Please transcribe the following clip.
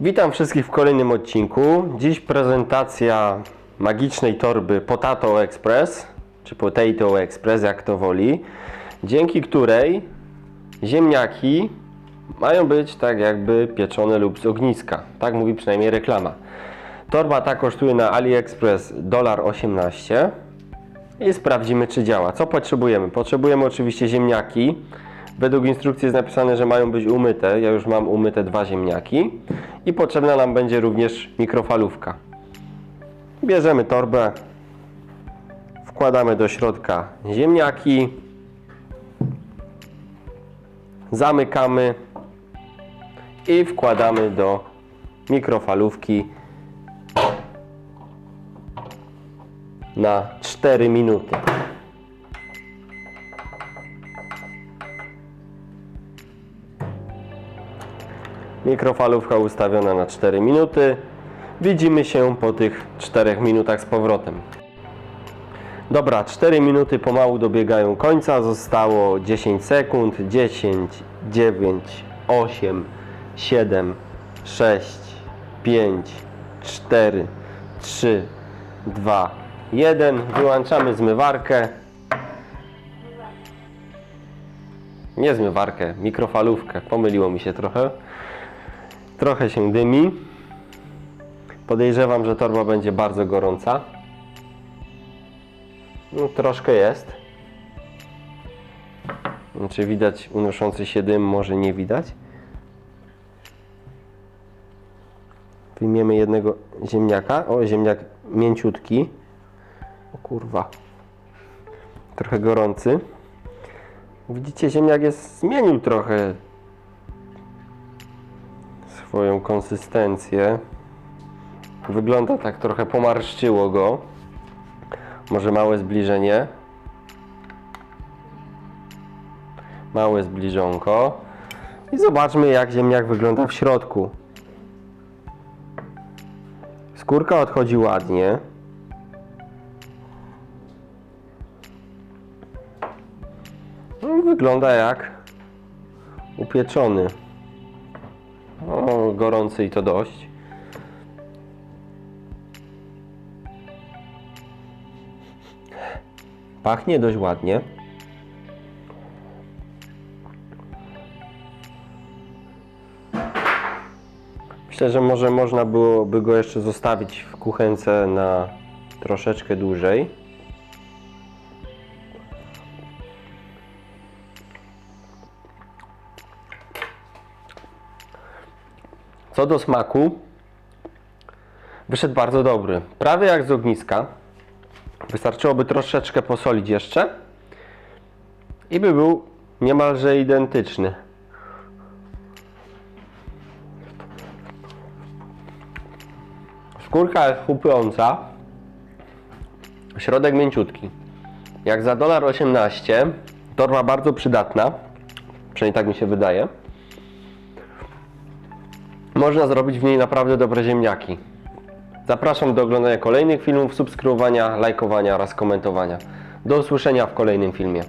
Witam wszystkich w kolejnym odcinku. Dziś prezentacja magicznej torby Potato Express, czy Potato Express, jak to woli, dzięki której ziemniaki mają być tak jakby pieczone lub z ogniska. Tak mówi przynajmniej reklama. Torba ta kosztuje na AliExpress $1,18 i sprawdzimy czy działa. Co potrzebujemy? Potrzebujemy oczywiście ziemniaki. Według instrukcji jest napisane, że mają być umyte. Ja już mam umyte dwa ziemniaki. I potrzebna nam będzie również mikrofalówka. Bierzemy torbę, wkładamy do środka ziemniaki, zamykamy i wkładamy do mikrofalówki na 4 minuty. Mikrofalówka ustawiona na 4 minuty. Widzimy się po tych 4 minutach z powrotem. Dobra, 4 minuty pomału dobiegają końca. Zostało 10 sekund. 10, 9, 8, 7, 6, 5, 4, 3, 2, 1. Wyłączamy zmywarkę. Nie zmywarkę, mikrofalówkę. Pomyliło mi się trochę. Trochę się dymi. Podejrzewam, że torba będzie bardzo gorąca. No, troszkę jest. Czy widać unoszący się dym? Może nie widać. Wyjmiemy jednego ziemniaka. O, ziemniak mięciutki. O kurwa. Trochę gorący. Widzicie, ziemniak jest zmienił trochę swoją konsystencję. Wygląda tak trochę pomarszczyło go. Może małe zbliżenie. Małe zbliżonko. I zobaczmy jak ziemniak wygląda w środku. Skórka odchodzi ładnie. Wygląda jak upieczony. Gorący i to dość. Pachnie dość ładnie. Myślę, że może można byłoby go jeszcze zostawić w kuchence na troszeczkę dłużej. Co do smaku, wyszedł bardzo dobry. Prawie jak z ogniska. Wystarczyłoby troszeczkę posolić jeszcze i by był niemalże identyczny. Skórka jest chrupiąca, środek mięciutki. Jak za dolar 18, torba bardzo przydatna, przynajmniej tak mi się wydaje. Można zrobić w niej naprawdę dobre ziemniaki. Zapraszam do oglądania kolejnych filmów, subskrybowania, lajkowania oraz komentowania. Do usłyszenia w kolejnym filmie.